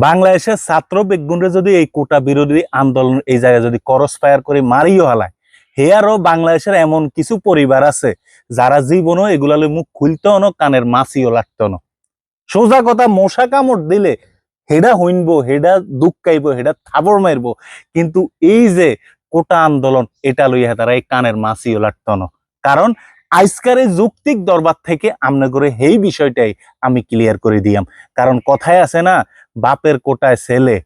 বাংলাদেশের ছাত্র বেগুনরে যদি এই কোটা বিরোধী আন্দোলন এই জায়গায় যদি করস ফায়ার করে মারিও হালায় হেয়ারও বাংলাদেশের এমন কিছু পরিবার আছে যারা জীবনও এগুলালে মুখ খুলতেও না কানের মাছিও লাগতো না সোজা কথা, মশা কামড় দিলে হেডা হইনবো, হেডা দুঃখাইবো হেডা থাবর মারবো, কিন্তু এই যে কোটা আন্দোলন, এটা লইয়া তারা এই কানের মাছিও লাগতো না কারণ আজকের এই যৌক্তিক দরবার থেকে আমনে করে এই বিষয়টাই আমি ক্লিয়ার করে দিয়াম। কারণ কথায় আছে না বাপের কোটায় ছেলে,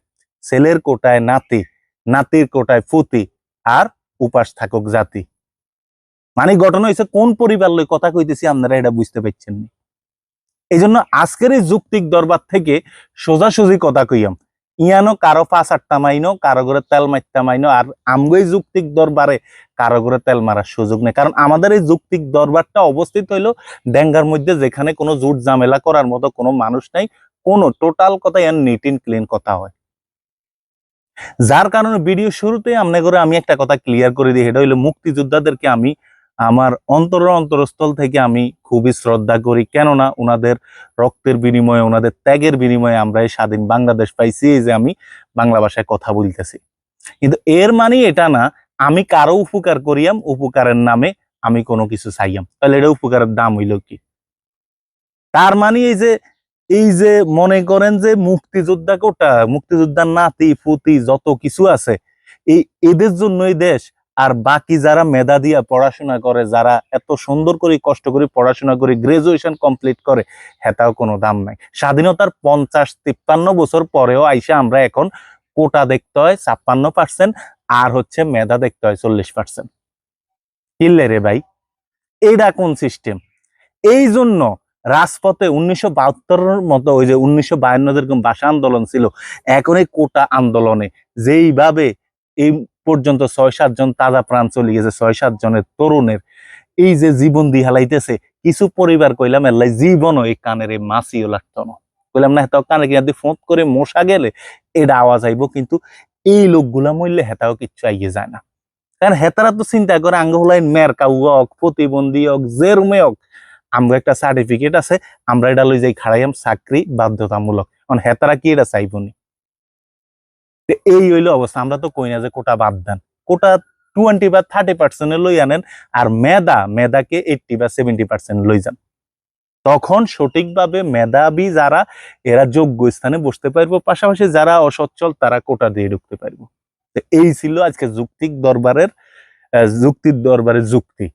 ছেলের কোটায় নাতি, নাতির কোটায় ফুতি আর উপাস থাকুক জাতি। মানে ঘটনা হয়েছে কোন পরিবার লই কথা কইতেছি আপনারা এটা বুঝতে পারছেন নি। এই জন্য আজকের এই যুক্তিক দরবার থেকে সোজাসুজি কথা কইয়াম। ইয়ানো কারও পাঁচ আটটা মাইনো, কারও ঘরে তেল মারতে মাইনো আর আমগই যুক্তিক দরবারে কারও ঘরে তেল মারার সুযোগ নেই। কারণ আমাদের এই যুক্তিক দরবারটা অবস্থিত হইল ডেঙ্গার মধ্যে যেখানে কোনো জুট ঝামেলা করার মতো কোনো মানুষ নাই কোনো টোটাল কথা ইয়ান নিট ইন ক্লিন কথা হয়। যার কারণে ভিডিও শুরুতে আমনে করে আমি একটা কথা ক্লিয়ার করে দিই এটা হইল মুক্তিযোদ্ধাদেরকে আমি আমার অন্তর অন্তরস্থল থেকে আমি খুবই শ্রদ্ধা করি। কেননা ওনাদের রক্তের বিনিময়ে ওনাদের ত্যাগের বিনিময়ে আমরা এই স্বাধীন বাংলাদেশ পাইছি, এই যে আমি বাংলা ভাষায় কথা বলতেছি। কিন্তু এর মানে এটা না, আমি কারও উপকার করিয়াম, উপকারের নামে আমি কোনো কিছু চাইয়াম। তাহলে এটা উপকারের দাম হইল কি? তার মানে এই যে এই যে মনে করেন যে মুক্তিযোদ্ধা কোটা মুক্তিযোদ্ধার নাতি ফুতি যত কিছু আছে, এই এদের জন্যই দেশ। আর বাকি যারা মেধা দিয়া পড়াশোনা করে, যারা এত সুন্দর করে কষ্ট করে পড়াশোনা করে গ্রাজুয়েশন কমপ্লিট করে, হেতাও কোনো দাম নাই। স্বাধীনতার পঞ্চাশ তিপ্পান্ন বছর পরেও আইসা আমরা এখন কোটা দেখতে হয় ছাপ্পান্ন পার্সেন্ট, আর হচ্ছে মেধা দেখতে হয় চল্লিশ পার্সেন্ট। কিনলে রে ভাই এইটা কোন সিস্টেম এই জন্য রাজপথে উনিশশো বাহাত্তরের মতো ওই যে উনিশশো বায়ান্ন যেরকম ভাষা আন্দোলন ছিল, এখন এই কোটা আন্দোলনে যেইভাবে এই পর্যন্ত ছয় সাতজন তাজা প্রাণ চলে গেছে ছয় সাত জনের তরুণের এই যে জীবন দিয়ে হালাইতেছে কিছু পরিবার কইলাম, এল্লাই জীবনও এই কানের এই মাছিও লাগতো না। কইলাম, না, হেতাও কানে কিনা ফোঁত করে মশা গেলে এটা আওয়াজ আইব, কিন্তু এই লোকগুলা মরলে হেতাও কিচ্ছু আইয়ে যায় না। কারণ হেতারা তো চিন্তা করে আঙ্গ হলাই মেরকা হোক, প্রতিবন্ধী হোক যে রুমে হোক আমরা একটা সার্টিফিকেট আছে, আমরা এটা লই যাই খাড়াইয়াম চাকরি বাধ্যতামূলক। কারণ হেতারা কি এটা চাইবনি? এই হইল অবস্থা, আমরা তো কই না যে কোটা বাদ দেন। কোটা টোয়েন্টি বা থার্টি পার্সেন্ট লই আনেন আর মেদা মেদাকে এইটটি বা সেভেন্টি পার্সেন্ট লই যান। তখন সঠিকভাবে মেধাবী যারা, এরা যোগ্য স্থানে বসতে পারব, পাশাপাশি যারা অসচ্ছল তারা কোটা দিয়ে ঢুকতে পারব। এই ছিল আজকে যুক্তিক দরবারের যুক্তির দরবারের যুক্তি।